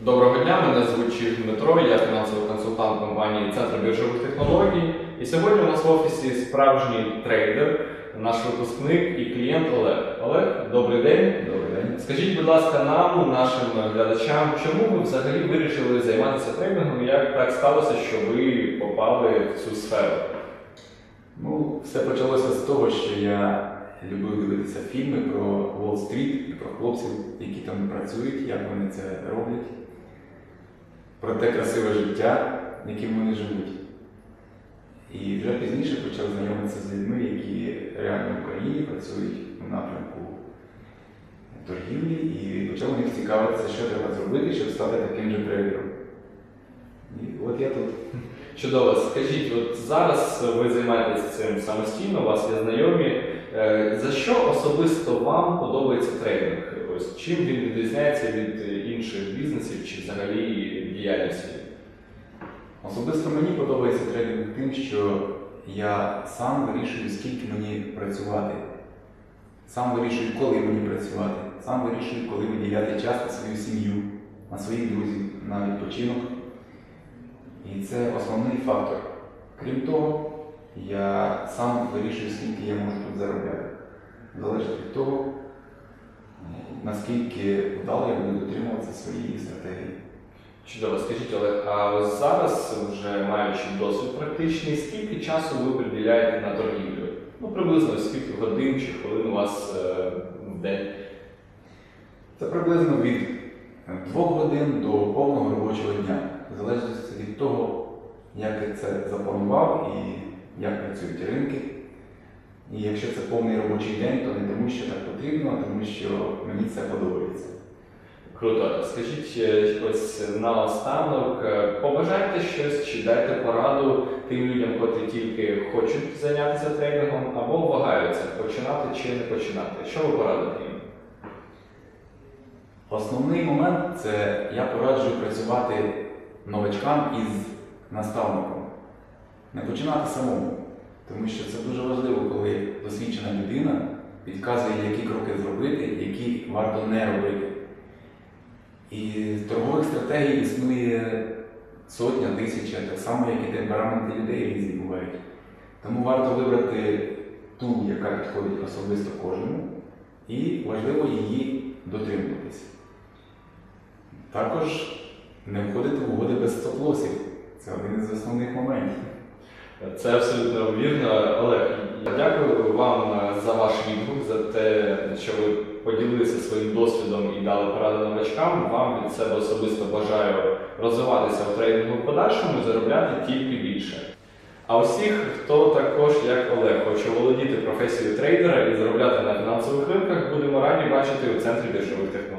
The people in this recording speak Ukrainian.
Доброго дня, мене звуть Чіх Дмитро, я фінансовий консультант компанії Центр біржових технологій. І сьогодні у нас в офісі справжній трейдер, наш випускник і клієнт Олег. Олег, добрий день. Добрий день. Скажіть, будь ласка, нам, нашим глядачам, чому ви взагалі вирішили займатися трейдингом? Як так сталося, що ви попали в цю сферу? Ну, все почалося з того, що я любив дивитися фільми про Уолл-стріт і про хлопців, які там працюють, як вони це роблять, про те красиве життя, яким вони живуть. І вже пізніше почав знайомитися з людьми, які реально в Україні працюють у напрямку торгівлі, і почав у них цікавитися, що треба зробити, щоб стати таким же трейдером. І от я тут. Чудово, скажіть, от зараз ви займаєтесь цим самостійно, у вас є знайомі. Е, За що особисто вам подобається трейдинг? Чим він відрізняється від інших бізнесів чи взагалі діяльності? Особисто мені подобається трейдинг тим, що я сам вирішую, скільки мені працювати, сам вирішую, коли мені працювати, сам вирішую, коли виділяти час на свою сім'ю, на своїх друзів, на відпочинок. І це основний фактор. Крім того, я сам вирішую, скільки я можу тут заробляти. Залежить від того, наскільки вдало я буду дотримуватися своєї стратегії. Чудово, скажіть, Олег, а ось зараз, вже маючи досвід практичний, скільки часу ви приділяєте на торгівлю? Ну, приблизно скільки годин чи хвилин у вас е, в день? Це приблизно від 2 годин до повного робочого дня. Залежить від того, як я це запланував і як працюють ринки. І якщо це повний робочий день, то не тому, що так потрібно, а тому що мені це подобається. Круто. Скажіть е, ось наостанок, е, побажайте щось чи дайте пораду тим людям, котрі тільки хочуть зайнятися трейдингом або вагаються, починати чи не починати. Що ви порадите їм? Основний момент це я пораджую працювати новачкам із наставником. Не починати самому. Тому що це дуже важливо, коли досвідчена людина підказує, які кроки зробити, які варто не робити. І торгових стратегій існує сотня, тисяча, так само, як і темпераменти людей різні бувають. Тому варто вибрати ту, яка підходить особисто кожному, і важливо її дотримуватися. Також не входити в угоди без стоп-лосів. Це один із основних моментів. Це абсолютно вірно. Олег, вам е, за ваш відгук, за те, що ви поділилися своїм досвідом і дали поради новачкам. Вам від себе особисто бажаю розвиватися в трейдингу в подальшому і заробляти тільки більше. А усіх, хто також, як Олег, хоче володіти професією трейдера і заробляти на фінансових ринках, будемо раді бачити у центрі біржових технологій.